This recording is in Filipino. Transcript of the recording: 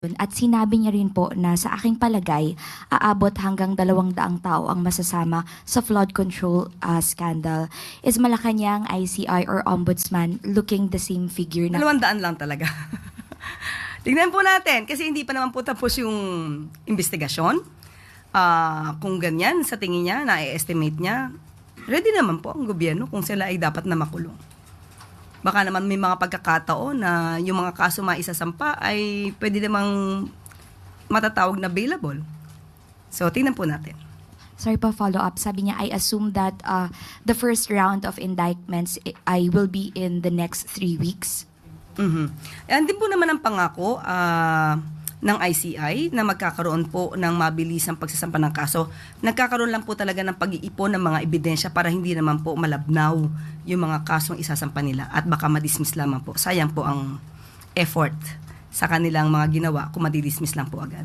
At sinabi niya rin po na sa aking palagay, aabot hanggang dalawang daang tao ang masasama sa flood control uh, scandal. Is Malacanang ICI or Ombudsman looking the same figure na Dalawang daan lang talaga. Tingnan po natin, kasi hindi pa naman po tapos yung investigasyon. Ah, kung ganyan, sa tingin niya, na-estimate niya, ready naman po ang gobyerno kung sila ay dapat na makulong. Baka naman may mga pagkakataon na yung mga kaso maisasampa ay pwede namang matatawag na bailable. So, tingnan po natin. Sorry pa follow up. Sabi niya, I assume that uh, the first round of indictments i- I will be in the next three weeks. Mhm. Yan din po naman ang pangako ah, ng ICI na magkakaroon po ng mabilisang pagsasampa ng kaso. Nagkakaroon lang po talaga ng pag-iipon ng mga ebidensya para hindi naman po malabnaw yung mga kasong isasampa nila at baka madismiss lamang po. Sayang po ang effort sa kanilang mga ginawa kung madidismiss lang po agad.